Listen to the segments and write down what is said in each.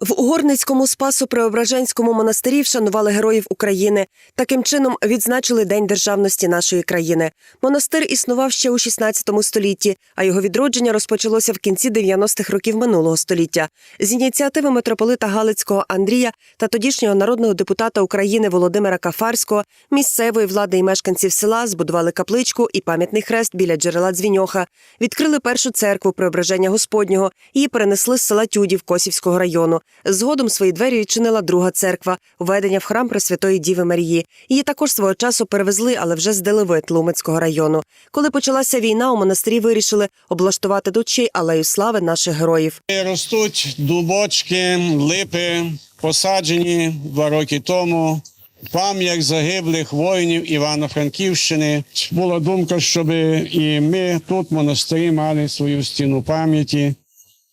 В Угорницькому спасу Преображенському монастирі вшанували героїв України. Таким чином відзначили День державності нашої країни. Монастир існував ще у 16 столітті, а його відродження розпочалося в кінці 90-х років минулого століття. З ініціативи митрополита Галицького Андрія та тодішнього народного депутата України Володимира Кафарського, місцевої влади і мешканців села збудували капличку і пам'ятний хрест біля джерела Дзвіньоха. Відкрили першу церкву Преображення Господнього. Її перенесли з села Тюдів Косівського району. Згодом свої двері відчинила друга церква, введення в храм Пресвятої Діви Марії. Її також свого часу перевезли, але вже з Делевит Лумецького району. Коли почалася війна, у монастирі вирішили облаштувати тут алею слави наших героїв. Ростуть дубочки, липи, посаджені два роки тому. Пам'ять загиблих воїнів Івано-Франківщини. Була думка, щоб і ми тут, в монастирі, мали свою стіну пам'яті.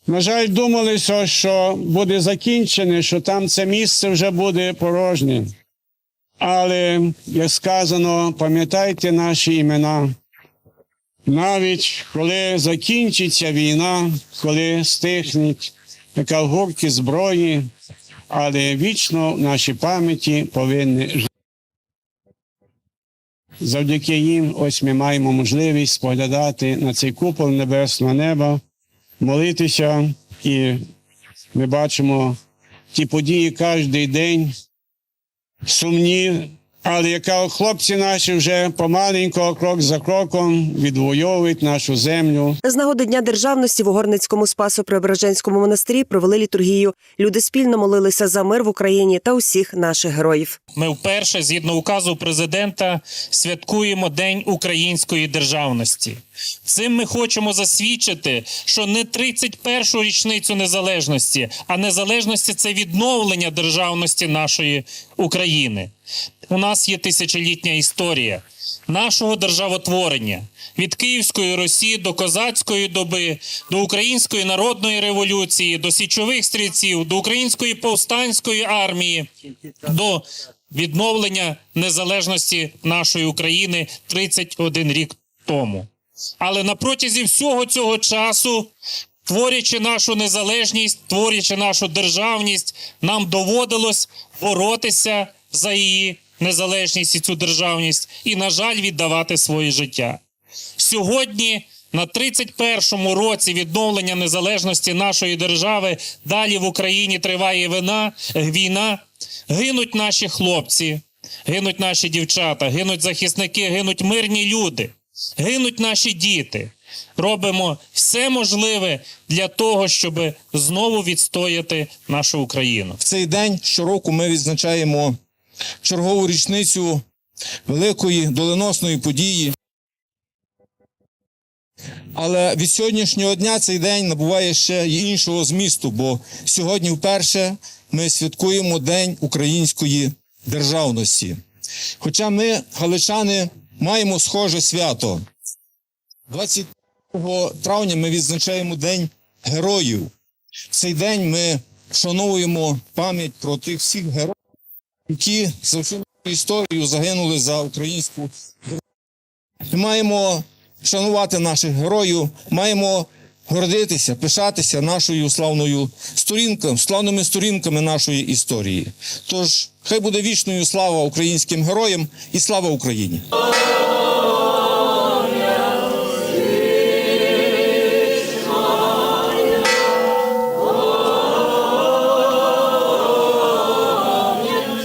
На жаль, думалося, що буде закінчене, що там це місце вже буде порожнє. Але, як сказано, пам'ятайте наші імена. Навіть коли закінчиться війна, коли стихнуть така зброї, але вічно в нашій пам'яті повинні жити. Завдяки їм ось ми маємо можливість споглядати на цей купол небесного неба, молитися, і ми бачимо ті події кожен день, сумні, але яка хлопці наші вже помаленько, крок за кроком відвоюють нашу землю. З нагоди Дня державності в Угорницькому спасу Преображенському монастирі провели літургію. Люди спільно молилися за мир в Україні та усіх наших героїв. Ми вперше, згідно указу президента, святкуємо День української державності. Цим ми хочемо засвідчити, що не 31-шу річницю незалежності, а незалежності це відновлення державності нашої України. У нас є тисячолітня історія нашого державотворення від Київської Росії до козацької доби, до Української народної революції, до січових стрільців, до Української повстанської армії, до відновлення незалежності нашої України 31 рік тому. Але на протязі всього цього часу, творячи нашу незалежність, творячи нашу державність, нам доводилось боротися за її незалежність і цю державність, і, на жаль, віддавати своє життя. Сьогодні, на 31-му році відновлення незалежності нашої держави, далі в Україні триває вина, війна, гинуть наші хлопці, гинуть наші дівчата, гинуть захисники, гинуть мирні люди, гинуть наші діти. Робимо все можливе для того, щоб знову відстояти нашу Україну. В цей день щороку ми відзначаємо чергову річницю великої доленосної події. Але від сьогоднішнього дня цей день набуває ще й іншого змісту, бо сьогодні вперше ми святкуємо День української державності. Хоча ми, галичани, маємо схоже свято. 20 травня ми відзначаємо День героїв. В цей день ми вшановуємо пам'ять про тих всіх героїв, які за всю історію загинули за українську. Маємо шанувати наших героїв, маємо гордитися, пишатися нашою славною сторінкою, славними сторінками нашої історії. Тож, хай буде вічною слава українським героям і слава Україні!